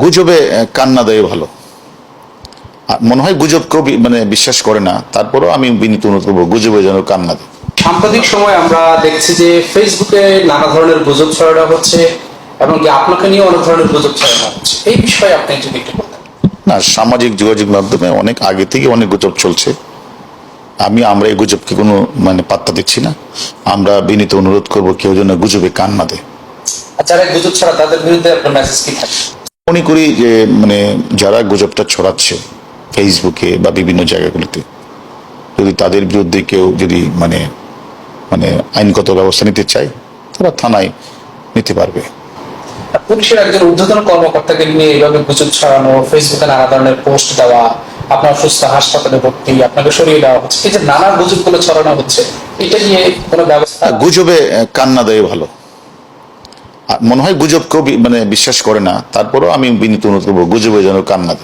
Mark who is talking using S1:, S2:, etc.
S1: গুজবে কান্না দেয় ভালো। মনে হয় গুজব কেউ মানে বিশ্বাস করে না তারপরেও আমি বিনীত অনুরোধ করব গুজবে যেন কান্না দেয়।
S2: সাম্প্রতিক সময় আমরা দেখছি যে ফেসবুকে নানা ধরনের গুজব ছড়ানো হচ্ছে এবং কি আপনাকে নিয়ে অনেক ধরনের গুজব ছড়ানো হচ্ছে। এই বিষয়ে আপনি যদি একটু
S1: না সামাজিক যোগাযোগ মাধ্যমে অনেক আগে থেকে অনেক গুজব চলছে। আমি আমরা এই গুজবকে কোনো মানে পাত্তা দিচ্ছি না। আমরা বিনীত অনুরোধ করব কেউ যেন গুজবে কান না দেয়।
S2: আর যারা গুজব ছাড়া তাদের বিরুদ্ধে আপনার মেসেজ কি থাকে
S1: মনে করি যে মানে যারা গুজবটা ছড়াচ্ছে ফেসবুকে বা বিভিন্ন জায়গাগুলিতে যদি তাদের বিরুদ্ধে কেউ যদি মানে মানে আইনগত ব্যবস্থা নিতে চায় তারা থানায় নিতে পারবে।
S2: পুলিশের একজন ঊর্ধ্বতন কর্মকর্তাকে নিয়ে এইভাবে গুজব ছড়ানো ফেসবুকে নানা ধরনের পোস্ট দেওয়া আপনার সুস্থ হাসপাতালে ভর্তি আপনাকে সরিয়ে দেওয়া হচ্ছে এই যে নানা গুজবগুলো ছড়ানো হচ্ছে এটা নিয়ে কোনো ব্যবস্থা
S1: গুজবে কান্না দেয় ভালো। মনে হয় গুজব কেউ মানে বিশ্বাস করে না। তারপরেও আমি বিনীত অনুরোধ করব গুজবের যেন কান্না